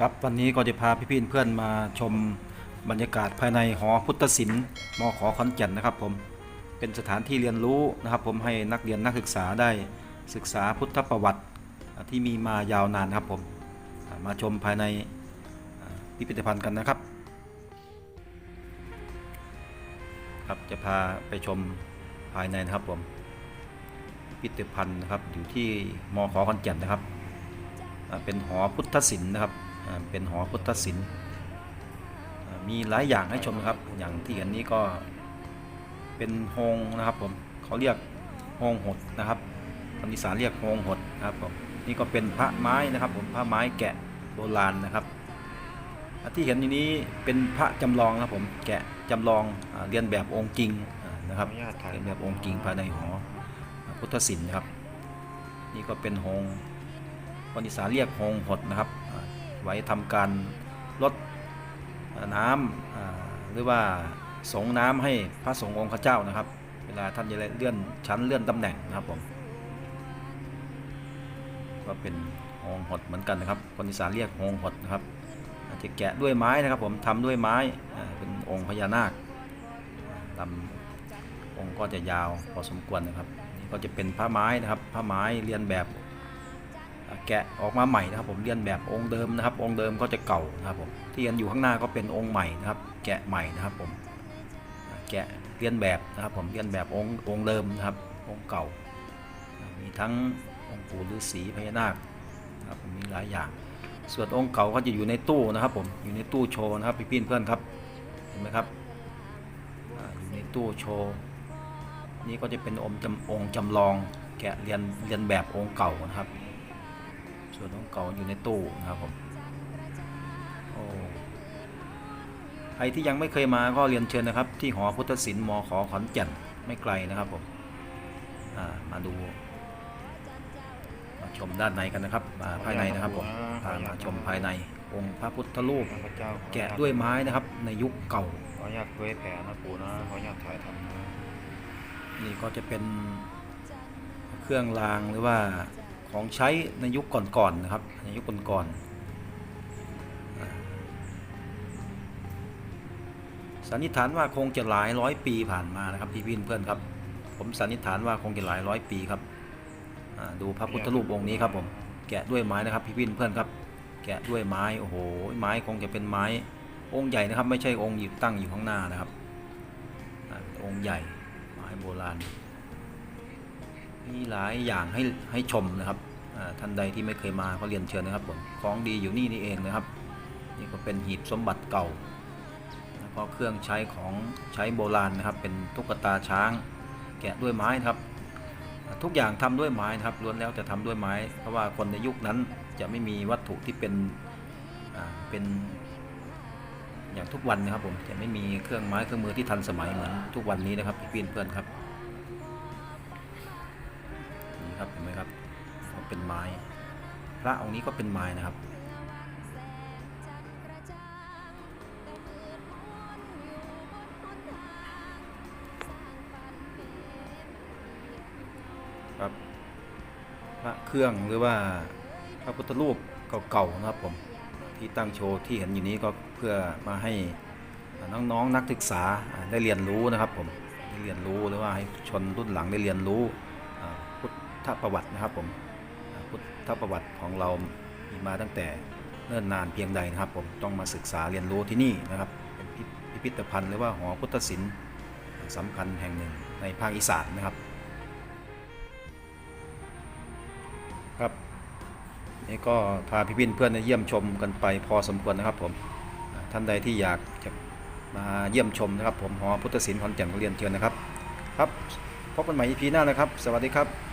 ครับวันนี้ก็จะพาพี่ๆเพื่อนมาชมบรรยากาศภายในหอพุทธศิลป์มขขอนแก่นนะครับผมเป็นสถานที่เรียนรู้นะครับ ผมให้นักเรียนนักศึกษาได้ศึกษาพุทธประวัติที่มีมายาวนานครับผมมาชมภายในพิพิธภัณฑ์กันนะครับ ครับจะพาไปชมภายในนะครับผมพิพิธภัณฑ์นะครับอยู่ที่มขขอนแก่นนะครับ เป็นหอพุทธศิลป์นะครับ เป็นหอพุทธศิลป์อ่ามีหลายอย่างให้ชมนะครับ อย่างที่เห็นนี้ก็เป็นโฮงนะครับผมเขาเรียกโฮงหดนะครับคนอีสานเรียกโฮงหดนะครับผมนี่ก็เป็นพระไม้นะครับผมพระไม้แกะโบราณนะครับอ่าที่เห็นอยู่นี้เป็นพระจำลองนะครับผมแกะจำลองอาเรียนแบบองค์จริงอ่านะครับขออนุญาตถ่ายเรียนแบบองค์จริงภายในหอพุทธศิลป์นะครับ นี่ก็เป็นโฮงคนอีสานเรียกโฮงหดนะครับอ่า ไว้ทำการลดน้ำอ่าหรือว่าสงน้ำให้พระสงฆ์องค์ข้าเจ้านะครับ เวลาท่านจะเลื่อนชั้นเลื่อนตำแหน่งนะครับผมก็เป็นโฮงหดเหมือนกันนะครับ คนอีสานเรียกโฮงหดนะครับจะแกะด้วยไม้นะครับ ผมทำด้วยไม้เป็นองค์พญานาคลำองค์ก็จะยาวพอสมควรนะครับนี่ก็จะเป็นผ้าไม้นะครับผ้าไม้เรียนแบบ แกะออกมาใหม่นะครับ ผมเรียนแบบองค์เดิมนะครับ องค์เดิมก็จะเก่านะครับผมที่ยันอยู่ข้างหน้าก็เป็นองค์ใหม่นะครับ แกะใหม่นะครับผมแกะเรียนแบบนะครับ ผมเรียนแบบองค์องค์เดิมนะครับ องค์เก่า มีทั้งองค์ปู่ฤาษีพญานาคนะครับผมมีหลายอย่าง ส่วนองค์เก่าก็จะอยู่ในตู้นะครับ ผมอยู่ในตู้โชว์นะครับพี่เพื่อนครับเห็นไหมครับอ่าอยู่ในตู้โชว์นี่ก็จะเป็นองค์จำองค์จำลองแกะเรียนเรียนแบบองค์เก่านะครับ ส่วนของเก่าอยู่ในตู้นะครับผมโอ้ใครที่ยังไม่เคยมาก็เรียนเชิญนะครับ ที่หอพุทธศิลป์มขขอนแก่นไม่ไกลนะครับผมอ่ามาดูมาชมด้านในกันนะครับมาภายในนะครับผมพามาชมภายในองค์พระพุทธรูปพระเจ้าแกะด้วยไม้นะครับ ในยุคเก่าขออนุญาตเผยแผ่นะปู่นะขออนุญาตถ่ายทำนะนี่ก็จะเป็นเครื่องรางหรือว่า ของใช้ในยุคก่อนๆนะครับในยุคก่อนๆสันนิษฐานว่าคงจะหลายร้อยปีผ่านมานะครับพี่พี่เพื่อนครับ ผมสันนิษฐานว่าคงจะหลายร้อยปีครับดูพระพุทธรูปองค์นี้ครับผมแกะด้วยไม้นะครับพี่พี่เพื่อนครับ แกะด้วยไม้โอ้โหไม้คงจะเป็นไม้องค์ใหญ่นะครับ ไม่ใช่องค์ยิบตั้งอยู่ข้างหน้านะครับองค์ใหญ่ไม้โบราณ มีหลายอย่างให้ให้ชมนะครับท่านใดที่ไม่เคยมาก็เรียนเชิญนะครับผมของดีอยู่นี่นี่เองนะครับ นี่ก็เป็นหีบสมบัติเก่าแล้วก็เครื่องใช้ของใช้โบราณนะครับ เป็นตุ๊กตาช้างแกะด้วยไม้นะครับ ทุกอย่างทำด้วยไม้นะครับล้วนแล้วจะทำด้วยไม้ เพราะว่าคนในยุคนั้นจะไม่มีวัตถุที่เป็นเป็นอย่างทุกวันนะครับผมจะไม่มีเครื่องไม้เครื่องมือที่ทันสมัยเหมือนทุกวันนี้นะครับพี่เพื่อนๆครับ เป็นไม้ พระองค์นี้ก็เป็นไม้นะครับ ครับพระเครื่องหรือว่าพระพุทธรูปเก่าๆนะครับผมที่ตั้งโชว์ที่เห็นอยู่นี้ก็เพื่อมาให้น้องๆนักศึกษาได้เรียนรู้นะครับผมได้เรียนรู้หรือว่าให้ชนรุ่นหลังได้เรียนรู้พุทธประวัตินะครับผม พุทธประวัติของเรามีมาตั้งแต่เนิ่นนานเพียงใดนะครับ ผมต้องมาศึกษาเรียนรู้ที่นี่นะครับ เป็นพิพิธภัณฑ์หรือว่าหอพุทธศิลป์สำคัญแห่งหนึ่งในภาคอีสานนะครับ ครับนี่ก็พาพี่พินเพื่อนเยี่ยมชมกันไปพอสมควรนะครับผมท่านใดที่อยากจะมาเยี่ยมชมนะครับ ผมหอพุทธศิลป์ขอนแก่นก็เรียนเชิญนะครับ ครับพบกันใหม่ EP หน้านะครับ สวัสดีครับ